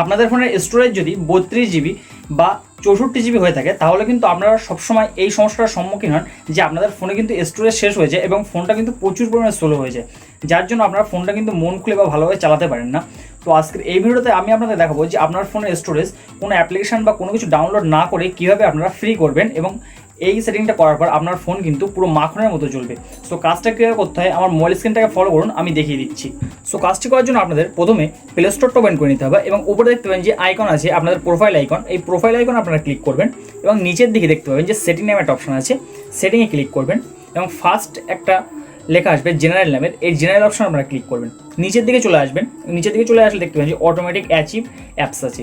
আপনাদের ফোনের স্টোরেজ যদি বত্রিশ জিবি বা চৌষট্টি জিবি হয়ে থাকে, তাহলে কিন্তু আপনারা সবসময় এই সমস্যার সম্মুখীন হন যে আপনাদের ফোনে কিন্তু স্টোরেজ শেষ হয়েছে এবং ফোনটা কিন্তু প্রচুর পরিমাণে স্লো হয়ে যায় যার জন্য আপনারা ফোনটা কিন্তু মন খুলে বা ভালোভাবে চালাতে পারেন না। তো আজকের এই ভিডিওতে আমি আপনাদের দেখাবো যে আপনার ফোনের স্টোরেজ কোনো অ্যাপ্লিকেশন বা কোনো কিছু ডাউনলোড না করে কীভাবে আপনারা ফ্রি করবেন এবং এই সেটিংটা করার পর আপনার ফোন কিন্তু পুরো মাখনের মতো চলবে সো কাজটা ক্লিয়ার করতে হয় আমার মোবাইল স্ক্রিনটাকে ফলো করুন, আমি দেখিয়ে দিচ্ছি। সো কাজটি করার জন্য আপনাদের প্রথমে প্লে স্টোরটা ওপেন করে নিতে হবে এবং উপরে দেখতে পাবেন যে আইকন আছে, আপনাদের প্রোফাইল আইকন এই প্রোফাইল আইকন আপনারা ক্লিক করবেন এবং নিচের দিকে দেখতে পাবেন যে সেটিং নামে একটা অপশন আছে। সেটিংয়ে ক্লিক করবেন এবং ফার্স্ট একটা লেখা আসবে জেনারেল নামের এই জেনারেল অপশন আপনারা ক্লিক করবেন। নিচের দিকে চলে আসবেন। নিচের দিকে চলে আসলে দেখতে পাবেন যে অটোমেটিক অ্যাচিভ অ্যাপস আছে।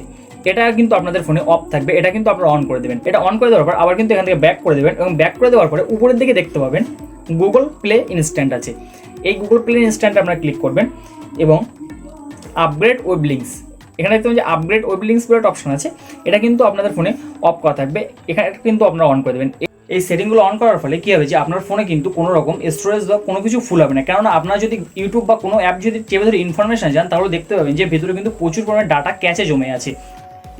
এটা কিন্তু আপনাদের ফোনে অফ থাকবে। এটা কিন্তু আপনারা অন করে দেবেন। এটা অন করে দেওয়ার পর আবার কিন্তু এখান থেকে ব্যাক করে দেবেন এবং ব্যাক করে দেওয়ার পরে উপরের দিকে দেখতে পাবেন গুগল প্লে ইনস্ট্যান্ট আছে। এই গুগল প্লে ইনস্ট্যান্ট আপনারা ক্লিক করবেন এবং আপগ্রেড ওয়েব লিঙ্কস এখানে দেখতে যে আপগ্রেড ওয়েব লিঙ্কস বলে একটা অপশন আছে। এটা কিন্তু আপনাদের ফোনে অফ করা থাকবে। এখানে কিন্তু আপনারা অন করে দেবেন। এই সেটিংগুলো অন করার ফলে কী হবে যে আপনার ফোনে কিন্তু কোনো রকম স্টোরেজ বা কোনো কিছু ফুল হবে না। কেননা আপনার যদি ইউটিউব বা কোনো অ্যাপ যদি টেপে ধরে ইনফরমেশন যান, তাহলে দেখতে পাবেন যে ভেতরে কিন্তু প্রচুর পরিমাণে ডাটা ক্যাচে জমে আছে।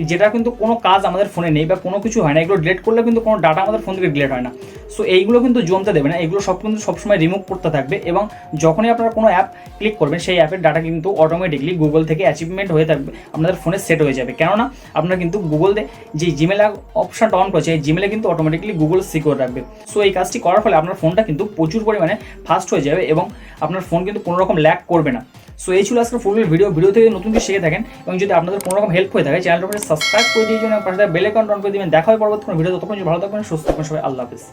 যেটা কিন্তু কোনো কাজ আমাদের ফোনে নেই বা কোনো কিছু হয় না, এগুলো ডিলেট করলে কিন্তু কোনো ডাটা আমাদের ফোন থেকে ডিলেট হয় না। সো এইগুলো কিন্তু জমতে দেবে না এগুলো সব কিন্তু সবসময় রিমুভ করতে থাকবে এবং যখনই আপনারা কোনো অ্যাপ ক্লিক করবেন, সেই অ্যাপের ডাটা কিন্তু অটোমেটিকলি গুগল থেকে অ্যাচিভমেন্ট হয়ে থাকবে, আপনাদের ফোনে সেট হয়ে যাবে। কেননা, আপনারা কিন্তু গুগল যে জিমেল অপশানটা অন করেছে, এই জিমেলে কিন্তু অটোমেটিকলি গুগল সিকিউর রাখবে। সো এই কাজটি করার ফলে আপনার ফোনটা কিন্তু প্রচুর পরিমাণে ফাস্ট হয়ে যাবে এবং আপনার ফোন কিন্তু কোনো রকম ল্যাক করবে না। সো এই ছিল আজকের ফুটবল ভিডিও ভিডিও থেকে নতুন কিছু শিখে থাকেন এবং যদি আপনাদের কোনো রকম হেল্প হয়ে থাকে চ্যানেলটা সাবস্ক্রাইব করে দিয়ে জন্য পাশে বেল আইকন অন করে দিবেন। দেখা হয় পরবর্তী কোনো ভিডিও ততক্ষণ ভালো থাকবেন, সুস্থ থাকবেন, সবাই আল্লাহ হাফিজ।